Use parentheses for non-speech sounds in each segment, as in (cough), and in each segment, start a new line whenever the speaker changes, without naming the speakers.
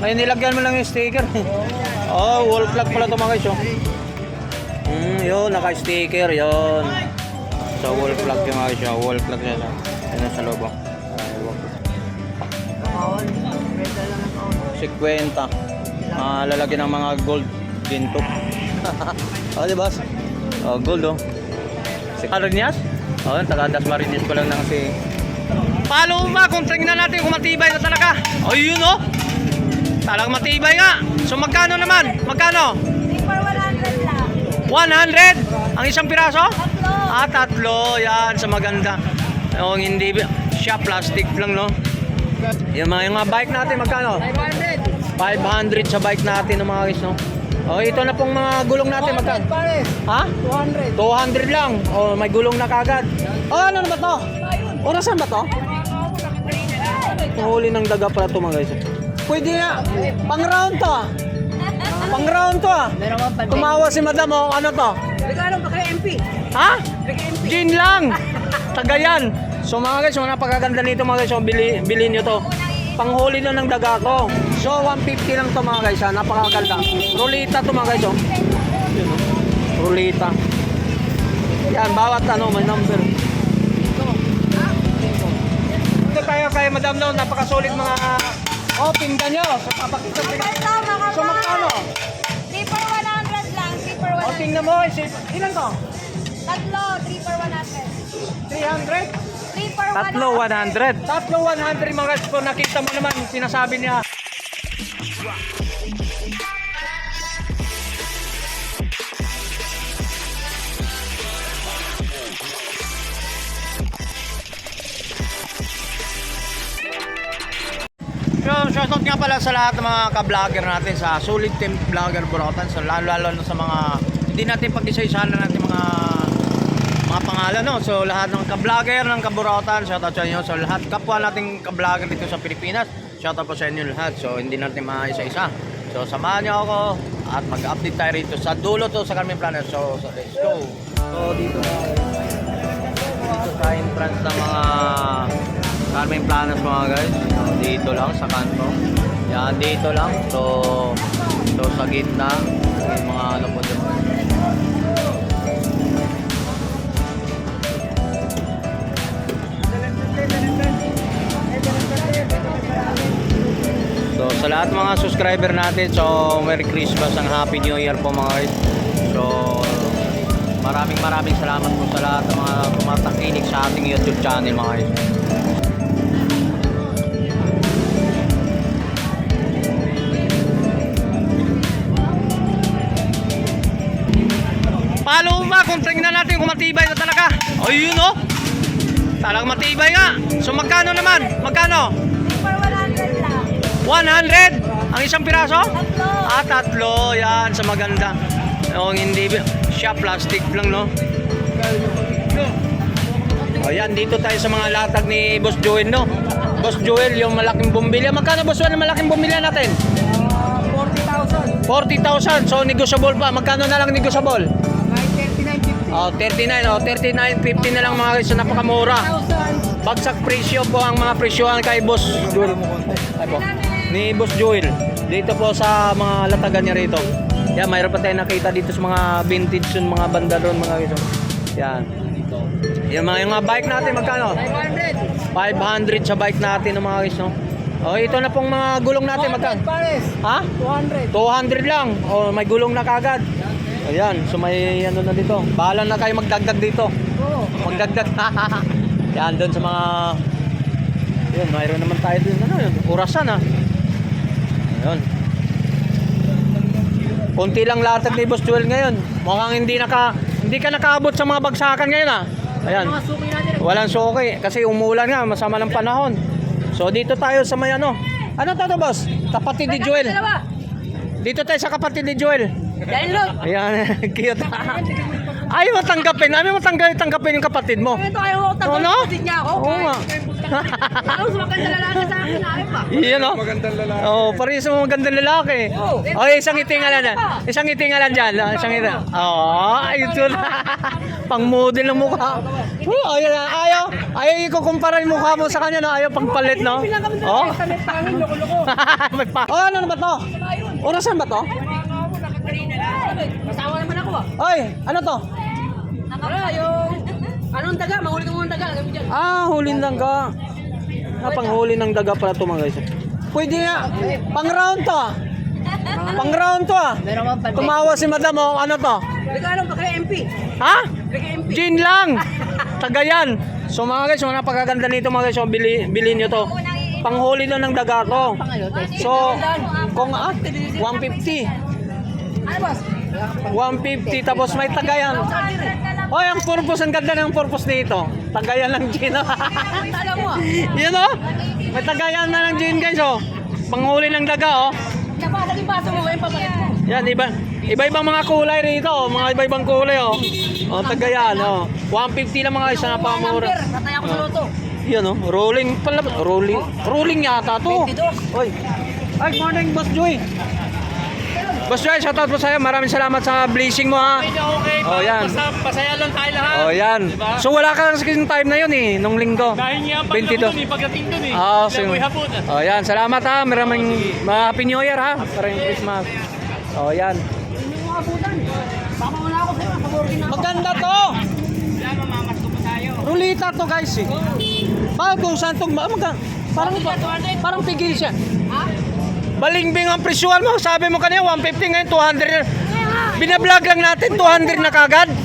May nilagyan mo lang yung sticker. oh, wall plug pala ito mga guys. Oh. Mm, yun, naka-sticker, yun. So, wall plug yung mga guys. oh. Wall plug siya. Yan nasa loob. oh.
Kaon. Benta lang ng kaon.
50. Ah, lalagyan ng mga gold ginto. (laughs) oh, di ba? Oh, gold oh. Si Marinas? Oh, yun, taga Das Marinas ko lang na kasi. Palo ba kung tingnan natin kung matibay na talaga? Oh, yun oh. Talagang matibay nga. So magkano naman? Magkano?
For 100 lang.
100 ang isang piraso?
Tatlo.
Ah, tatlo. Yan, sa maganda. Yung hindi siya plastic lang, no? Yung mga, yung mga bike natin, magkano?
500.
500 sa bike natin, no, mga guys, no? Oh, ito na pong mga gulong natin, magkano?
Pares.
Ha?
200.
200 lang. Oh, may gulong na kagad. Oh, ano na ba to? Orasan ba to? Huli ng daga pala to, mga guys. Pwede nga. Pang round to, ah. Pang round to, ah.
Meron ka pa.
Tumawa si madam, oh, ano to?
Regalo pa kay MP.
Ha?
MP.
Gin lang. Tagayan. So mga guys, so napakaganda nito mga guys. So bili, bilhin nyo to. Panghuli na ng daga to. So 150 lang to mga guys. Ha? Napakaganda. Rulita to mga guys. Oh. Rulita. Yan, bawat ano, may number. Ito tayo kay Madam No, napakasulit mga Oh, pinda nyo. So, papakita pinda.
mga
So, magkano?
3 for 100 lang. 3 for
Oh,
100.
tingnan mo. Isip, ilan to?
Tatlo, 3 for 100.
300?
3 for 100.
Tatlo 100. Tatlo 100 mga guys po. Nakita mo naman, sinasabi niya. Shoutout nga pala sa lahat ng mga ka-vlogger natin sa Solid Team Vlogger Burautan. So, lalo, lalo na sa mga hindi natin pag-isa-isahan na natin mga mga pangalan no. So lahat ng ka-vlogger ng Kaburautan, shoutout sa inyo. So lahat kapwa nating ka-vlogger dito sa Pilipinas, shoutout po sa inyo lahat. So hindi natin maisa-isa. So samahan niyo ako at mag-update tayo rito sa dulo to sa Carmen Planet. So, so let's go. So dito dito sa entrance ng mga Carmen Planas mga guys. Dito lang sa kanto. Yan dito lang. So so sa gitna yung mga ano po dito. So sa lahat mga subscriber natin, so Merry Christmas and Happy New Year po mga guys. So maraming maraming salamat po sa lahat ng mga tumatakinig sa ating YouTube channel mga guys. Ba kung tingnan natin kung matibay na talaga? O yun oh. Talagang matibay nga. So magkano naman? Magkano?
3 for 100 lang.
100 ang isang piraso?
Tatlo.
Ah, tatlo. Yan, sa maganda. Yung hindi, siya plastic lang, no? O yan, dito tayo sa mga latag ni Boss Joel, no? Boss Joel, yung malaking bumbilya. Magkano, Boss Joel, ang malaking bumbilya natin?
Ah, 40,000.
40,000. So, negotiable pa. Magkano na lang negotiable?
Kahit 39.50.
Oh, 39. Oh, 39.50 na lang mga guys. So, napakamura.
1,000.
Bagsak presyo po ang mga presyohan kay Boss Joel. Ay po. Ni Boss Joel. Dito po sa mga latagan niya rito. Yan, mayroon pa tayo nakita dito sa mga vintage yung mga banda doon mga guys. Yan. Yung mga, yung mga bike natin magkano?
500.
500 sa bike natin ng mga guys, no? Oh, ito na pong mga gulong natin magkano? Ha?
200.
200 lang. Oh, may gulong na kagad. Ayan, so may ano na dito. Bahala na kayo magdagdag dito.
Oo.
Magdagdag. (laughs) Yan, doon sa mga... Yun, mayroon naman tayo doon. Ano yun? Orasan ah. Ayun. Kunti lang latag ni Boss Joel ngayon. Mukhang hindi naka hindi ka nakaabot sa mga bagsakan ngayon ah. Ayan.
Natin.
Walang suki kasi umulan nga, masama ng panahon. So dito tayo sa may ano. Ano to, to boss? Kapatid ni Joel. Dito tayo sa kapatid ni Joel.
Dahil lot.
Ayan, (laughs) cute. Ayaw mo tanggapin. Ayaw mo tanggapin, tanggapin yung kapatid mo.
Ito kayo ako
Oh, no?
Kapatid niya ako.
Oo nga.
Kahit kayo punta Halos maganda lalaki sa akin, ayaw pa.
Iyan oh. Magandang lalaki. Oo, oh, parehas mo magandang lalaki. Oh, isang itingalan dyan. Isang itingalan dyan. oh, Isang itingalan. Oo, ito na. (laughs) pang model ng mukha. Oh, ayaw, na, ayaw. Ayaw ikukumpara yung mukha mo sa kanya, no? Ayaw pang palit, no? Oh. (laughs) May pa. Oh, ano na ba to? Orasan ba to?
Ah.
Ano to?
Wala, yung... Anong daga? Mahuli muna daga.
Ah, huli ng daga. Ah, panghuli ng daga pala to mga guys. Pwede nga. Pang round to ah. Pang round to ah.
Pa.
Tumawa si madam oh. Ano to?
Regalo pa kay MP.
Ha? Gin lang. Tagayan. So mga guys, so napakaganda nito mga guys. So bili, bilhin nyo to. Panghuli to ng daga to. So, kung ah, 150.
Ano boss?
150 tapos may tagayan. Oh, ang purpose, ang ganda ng purpose nito. Tagayan ng gin. (laughs) Yun oh. May tagayan na ng gin guys oh. Panghuli ng daga oh. Yan, iba, iba-ibang mga kulay rito, oh. mga iba-ibang kulay oh. Oh, tagayan oh. 150 lang mga isa na pamura.
Nataya ko sa loto.
Yan oh, rolling pala, rolling. Rolling yata to.
22.
Oy. Ay, morning Boss Joy. Boss Joy, shoutout po sa'yo. Maraming salamat sa blessing mo ha.
Okay,
Oh, yan.
basta pasaya lang tayo lahat.
Oh, yan. So wala ka lang sa time na yun eh, nung linggo.
Dahil niya pag
22.
dun, eh, pagdating dun eh.
Ah, sige.
buhay hapon.
Oh, yan. Salamat ha. Maraming mga Happy New Year ha. Maraming Christmas. Oh, yan.
Yung mga butan. Baka wala ako sa'yo, paborkin na ako.
Maganda to. Rulita to guys eh. Bagong santong ma magka, parang parang pigil siya. Balingbing ang presyuhan mo. Sabi mo kanina 150 ngayon 200. Binablog lang natin 200 na kagad. (laughs)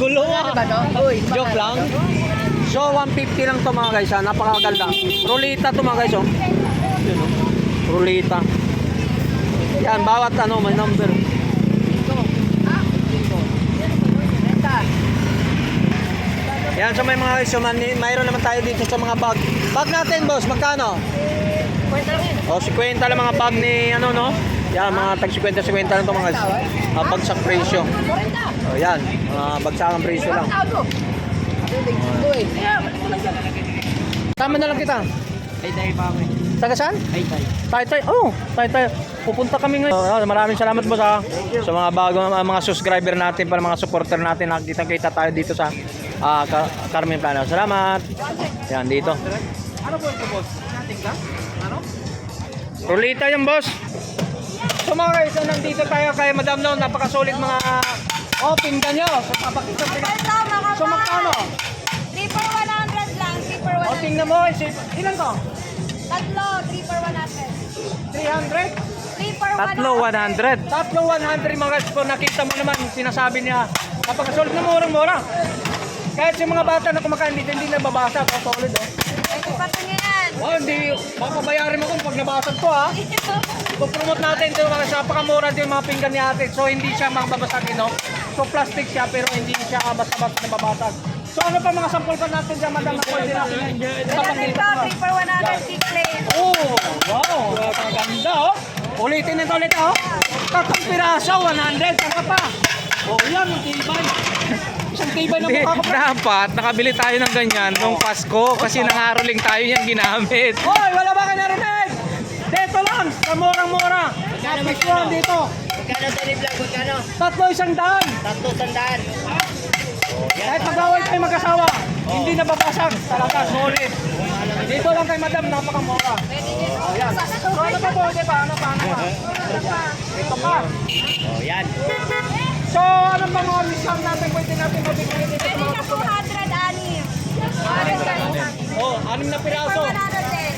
Gulo ah.
Uy,
Joke lang. So 150 lang to mga guys ha. Napakaganda. Rulita to mga guys oh. Oh. Rulita. Yan bawat ano may number. Yan so may mga guys, so, mayroon naman tayo dito sa mga bag. Bag natin boss, magkano? O 50 lang mga bag ni ano no? Yan mga tag 50 50 lang to mga. Uh, bagsak presyo. O yan, mga bagsakan presyo lang. Sama na lang kita.
Ay, tayo pa kami.
Taga saan?
Ay, tayo.
Tayo tayo. Oh, tayo. Pupunta kami ngayon. Oh, maraming salamat po sa sa mga bago mga subscriber natin, para mga supporter natin. Nakita kita tayo dito sa ah, Ka- Carmen Plano. Salamat. Yan dito.
Ano po ito, boss? Nating ka?
Rulita yan, boss. So mga guys, so nandito tayo kay Madam No, napakasulit mga oh, pinggan nyo. So papakita ko. So magkano?
3 for 100 lang. 3 for
O
100.
tingnan mo, isip, ilan to?
Tatlo, 3 for 100.
300?
3 for 100.
Tatlo 100 mga guys, kung nakita mo naman, sinasabi niya, napakasulit na murang-mura. Kahit yung mga bata na kumakain dito, hindi nababasa. Ito, solid oh.
Pa.
Oh, hindi, papabayarin mo kung pag nabasag to ha. Ipopromote natin ito mga sa pakamura din yung mga pinggan ni ate. So hindi siya mga babasagin no. So plastic siya pero hindi siya basta-basta nababasag. So ano pa mga sample pa natin dyan madam na pwede natin yan? Mo.
3 for 100. Big plate.
Oh, wow, ganda oh. Ulitin nito ulit oh. Tatlong piraso, 100, saka pa. Oh, yan, tibay. Isang tibay na
Hindi,
mukha ko.
dapat nakabili tayo ng ganyan nung Pasko kasi nangaroling tayo yan ginamit.
Hoy, wala ba kayo narinig? Dito lang, sa murang-mura. Napisuan dito.
Magkano sa vlog? Magkano?
Tatlo isang daan.
Tatlo sandaan.
Kahit mag-away kayo mag-asawa, hindi nababasag. Talaga, solid. Dito lang kay madam, napakamura. Oh, yan. So, ano pa po, di ba? Ano pa, ano pa? Ito pa.
Oh, yan.
So, ano pa mga discount natin pwede natin mabigyan dito sa
Pwede
mga
na
customer?
200 anim. 200 lang.
Oh, anim na
3
piraso.
for 100 din.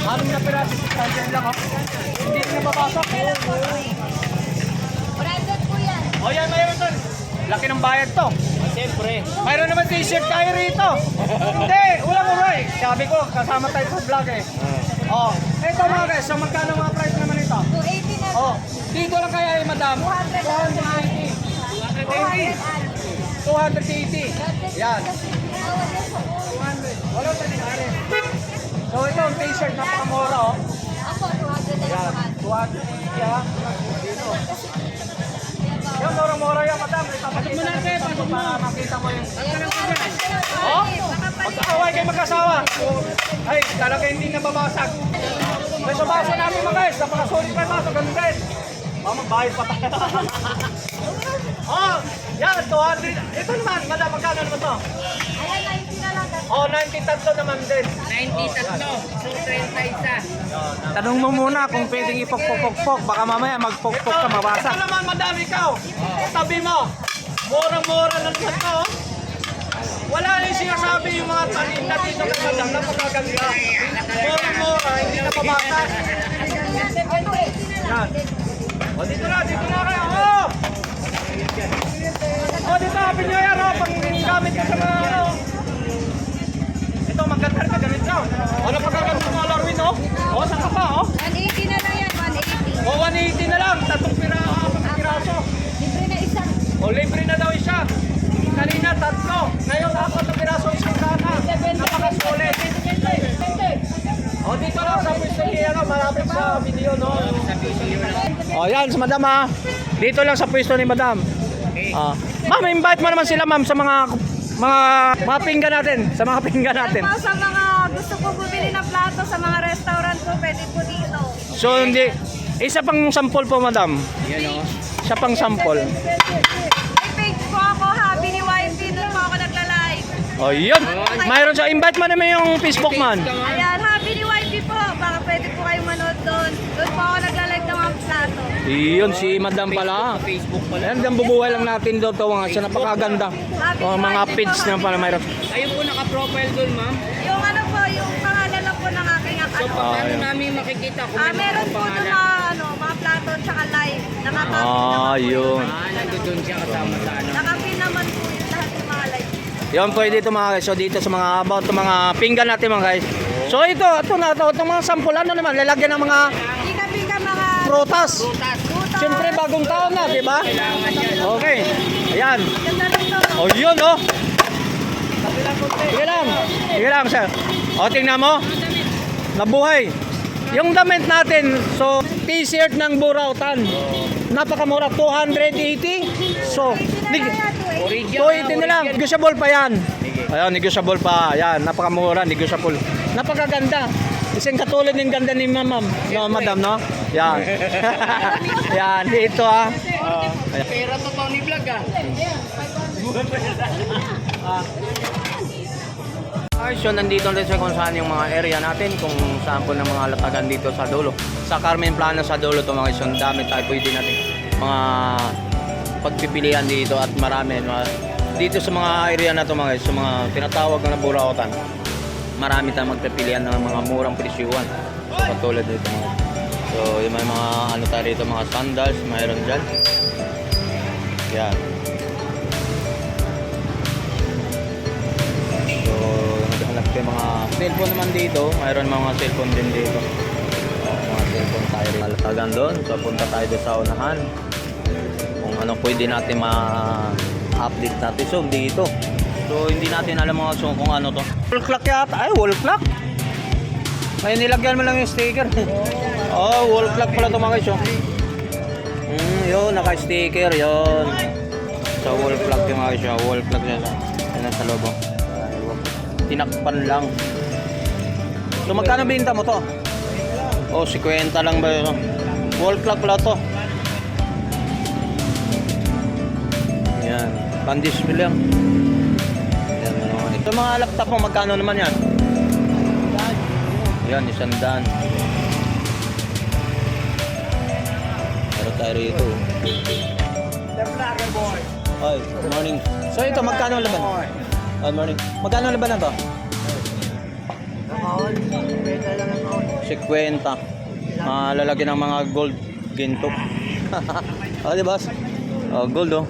Anim na piraso. Standard lang, oh. Hindi rin nababasag.
Branded po yan.
Oh, yan, mayroon doon. Laki ng bayad to.
Siyempre.
Mayroon naman t-shirt tayo rito. Hindi, ulang uray. Sabi ko, kasama tayo sa vlog eh. Oh, ito mga guys, so magkano mga price naman ito?
280 na.
Oh, dito lang kaya eh, madam.
200.
280. 280. Yan. Wala pa rin ari. So ito ang t-shirt, napakamura oh.
Ako, 200 na
Yan,
naman.
280 ha. Dito. Yan, mura-mura yan, madam. Pasok mo natin, pasok mo. Para makita mo yung... Oh? Mag-away kayo mag-asawa. Ay, talaga hindi nababasag. May sa baso namin mga guys, napakasulit pa yung baso, ganun din. Oh, magbayad pa tayo. (laughs) oh, yan, 200. Ito naman, madam, magkano naman to?
Ayan, 90 na lang.
Oh, 93 naman din.
93. So, 31.
Tanong mo muna kung pwedeng ipokpok-pokpok. Baka mamaya magpokpok ka, mabasa.
Ito naman, madam, ikaw. Sabi mo, murang-mura na naman to. oh. Wala yung sinasabi yung mga tanim na dito kay madam, napakaganda. Murang-mura, hindi na pabasa. Yan. O, dito na, dito na kayo. Oh! O, dito, happy new year. Pang gamit ko sa mga, ano. Ito, maganda rin, ganito. O, napakaganda mga larwin, oh. O, saan ka pa, oh.
180 na lang yan, 180.
O, 180 na lang, tatlong pira, apat na piraso.
Libre na isa.
O, libre na daw isa. Kanina, tatlo. Ngayon, apat na piraso, isang kana. Napakasulit. O, dito lang sa pwesto ni, ano, malapit sa video, no? O, yan, sa madam, ha. Dito lang sa pwesto ni madam. Ah. Ma'am, invite mo naman sila, ma'am, sa mga mga mga pinggan natin, sa mga pinggan natin.
Yan po sa mga gusto po bumili ng plato sa mga restaurant po, pwede po dito.
So, hindi, isa pang sample po, madam. Isa pang sample.
May page po ako, happy ni YP, doon po ako nagla-live.
O, yun. Mayroon siya. Invite mo naman yung Facebook man.
Ayan, happy ni YP po. Baka pwede po kayong manood doon. Doon po ako nagla-live ng mga
Yun, si Madam pala.
Facebook pala.
Ayan, dyan bubuhay lang natin daw ito. Nga siya napakaganda. O, mga page na pala mayroon.
Ayun po naka-profile doon, ma'am.
Yung ano po, yung pangalan lang po ng aking
So,
account.
Ah,
paano
yun.
namin makikita kung
Ah, meron po doon mga, ano, mga plato tsaka live. Nakapin
Ah, yun.
Ah, nandun siya kasama sa ano.
Nakapin naman po yung lahat ng mga live.
Yun po dito mga guys. So dito sa mga about sa mga pinggan natin mga guys. So ito, ito na ito, itong mga sample ano naman, lalagyan ng mga
mga
prutas. Siyempre bagong taon na, di ba? Okay. Ayan. O yun oh. Sige lang. Sige lang sir. O tingnan mo. Nabuhay. Yung damit natin, so t-shirt ng Burautan. Napakamura, 280. So,
Original.
280 na lang. Negotiable pa yan. Ayan, negotiable pa. Ayan, napakamura, negotiable. Napakaganda. Isang katulad ng ganda ni ma'am, no, madam, no? Yan. (laughs) yan, dito ah.
Pera to Tony Vlog ah. (laughs)
Ay, so nandito rin sa kung saan yung mga area natin, kung saan po ng mga latagan dito sa dulo. Sa Carmen Plano sa dulo to mga isang dami tayo pwede natin mga pagpipilian dito at marami. Mga, dito sa mga area na to mga guys, sa mga tinatawag na burautan, marami tayong magpipilian ng mga murang presyuan. So, katulad dito mga So, yung may mga ano tayo dito, mga sandals, mayroon dyan. Yan. So, naghanap kayo mga cellphone naman dito. Mayroon mga cellphone din dito. Oh, mga cellphone tayo rin. Malatagan doon. So, punta tayo doon sa unahan. Kung ano pwede natin ma-update natin. So, dito. So, hindi natin alam mga so, kung ano to. Wall clock yata. Ay, wall clock. May nilagyan mo lang yung sticker. (laughs) oh, wall clock pala ito mga guys. Mm, yun, naka-sticker, yun. Sa wall plug yung mga siya, wall plug niya. Yan ang sa loob. Tinakpan lang. So magkano binta mo to? Oh, 50 lang ba yun? Wall plug pala to. Yan, pan-display lang. Ito mga laptop mo, magkano naman yan? Yan, isang daan. Meron tayo rito. Hi, good morning. So ito, magkano ang laban? Good morning. Magkano ang laban na to? 50. Ah, lalagyan ng mga gold ginto. (laughs) oh, di ba? Oh, gold oh.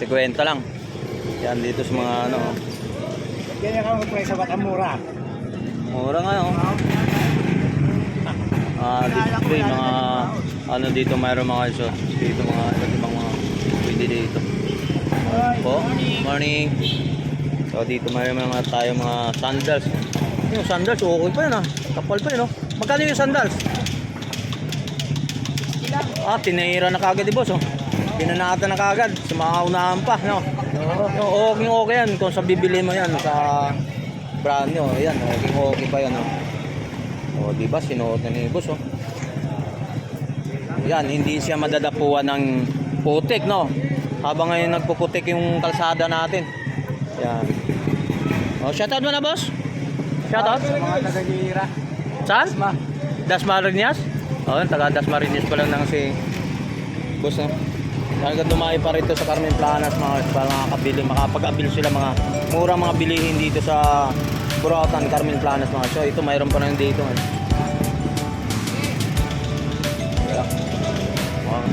50 lang. Yan dito sa mga ano.
Ganyan ka mag-presyo ba't ang mura?
Mura nga oh. (laughs) Ah, display mga ano dito mayroon mga iso. Dito mga iba't ibang mga pwede dito. Po, morning. So dito mayroon mga tayo mga sandals. Yung sandals, okay pa yun ah. Kapal pa yun oh. Magkano yung sandals? Ah, tinira na kagad di boss oh. Binanatan na kagad. Sumakaunahan pa, no? No, okay, okay yan. Kung sa bibili mo yan sa brand nyo, ayan, okay, okay pa yan, no? O, di ba, sinuot na ni boss, oh. Yan, hindi siya madadapuan ng putik, no? Habang ngayon nagpuputik yung kalsada natin. Yan. O, shoutout mo na, boss? Shoutout?
Sa mga taga-gira.
Saan? Dasmariñas? Oo, oh, taga Dasmariñas pa lang nang si boss no. Talaga dumayo pa rito sa Carmen Planas mga para makakabili, makapag-abil sila mga murang mga bilihin dito sa Burautan, Carmen Planas mga. So ito mayroon pa rin dito. Eh. Yeah. Wow.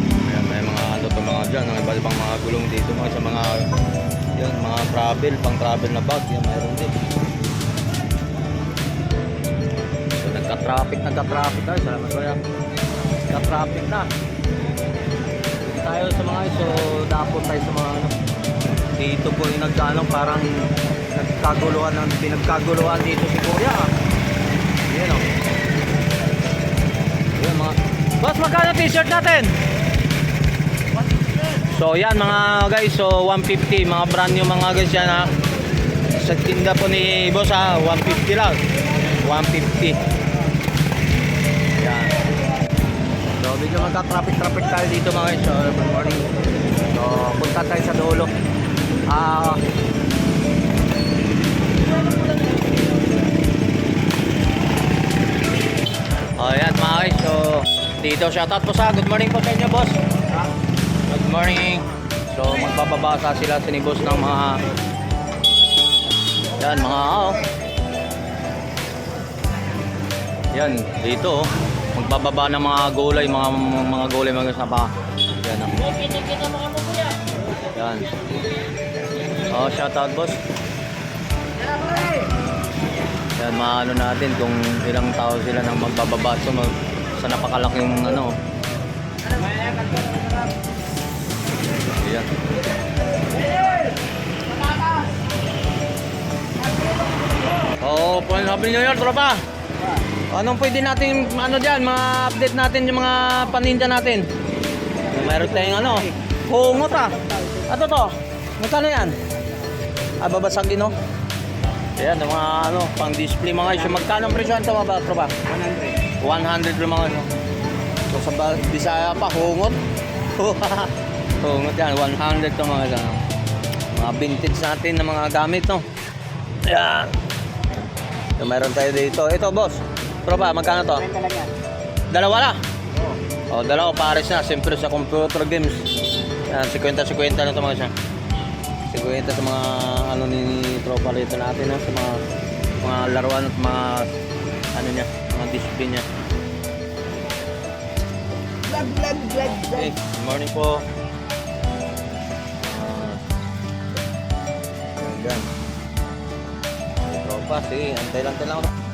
May mga ano to mga dyan, ang iba ibang mga gulong dito mga sa mga yan, mga travel, pang travel na bag, yan mayroon din. So, nagka-traffic, nagka-traffic tayo. Salamat kuya. Nagka-traffic na. Tayo sa mga so dapat tayo sa mga ano. Dito po yung nagkano parang nagkaguluhan ng pinagkaguluhan dito si Kuya. Yan o. Yan mga. Boss, magkano t-shirt natin? So yan mga guys, so 150 mga brand new mga guys yan ha. Sa tinda po ni boss ha, 150 lang. 150. Medyo magka-traffic-traffic tayo dito mga guys. So good morning. So punta tayo sa dulo. Ah... Oh, yan mga guys. So dito shoutout po sa good morning po sa inyo boss. Good morning. So magbababasa sila sa ni boss ng mga yan mga oh. Yan, dito oh. Magbababa ng mga gulay, mga mga gulay mga sa pa. Yan oh. Yan. Oh, shout out boss. Yan, maano natin kung ilang tao sila nang magbababa so mag, sa napakalaking ano. Yan. Oh, Happy New Year, tropa. Anong pwede natin, ano dyan, mga update natin yung mga paninda natin? Meron tayong ano, hungot ah. Ato to, magkano yan? Ah, babasag din no? Ayan, yung mga ano, pang display mga isyo. Magkano ang presyo ito mga tropa? 100. 100 rin mga ano. So sa Ba- Bisaya pa, hungot. hungot (laughs) yan, 100 to mga ano. Mga vintage natin na mga gamit no. Ayan. So, meron tayo dito. Ito, boss. Tropa, magkano to? Dalawa na. Oh, dalawa pares na. Siyempre sa computer games. Yan, 50-50 na ito mga siya. 50 sa mga ano ni tropa rito natin no? sa mga mga laruan at mga ano niya, mga display niya.
Vlog, vlog, vlog,
Okay, good morning po. Ah, yan, yan. Tropa, sige, antay lang, antay lang ako.